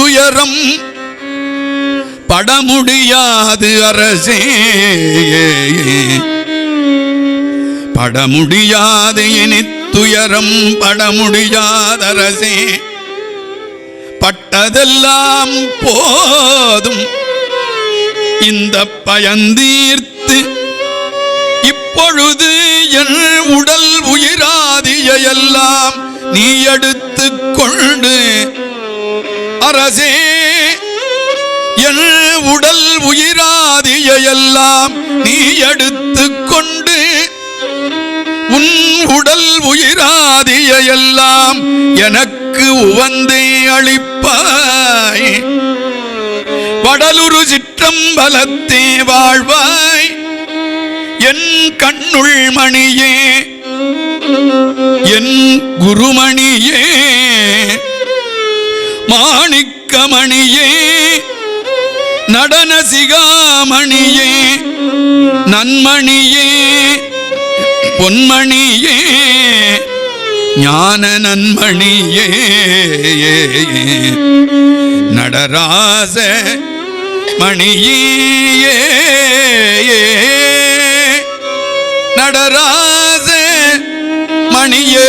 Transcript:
துயரம் பட முடியாது அரசே. பட முடியாது இனி துயரம் பட முடியாத அரசே. பட்டதெல்லாம் போதும். இந்த பயந்தீர்த்து இப்பொழுது என் உடல் உயிராதியெல்லாம் நீ எடுத்து கொண்டு அரசே என் உடல் உயிராதியெல்லாம் நீ எடுத்து கொண்டு உன் உடல் உயிராதியெல்லாம் எனக்கு உவந்தே அளிப்பாய். வடலுரு சிற்றம்பலத்தே வாழ்வாய் என் கண்ணுள் மணியே என் குருமணியே. மாணிக்கமணியே நடன சிகாமணியே நன்மணியே பொன்மணியே ஞான நன்மணியே நடராச மணியே நடராச மணியே.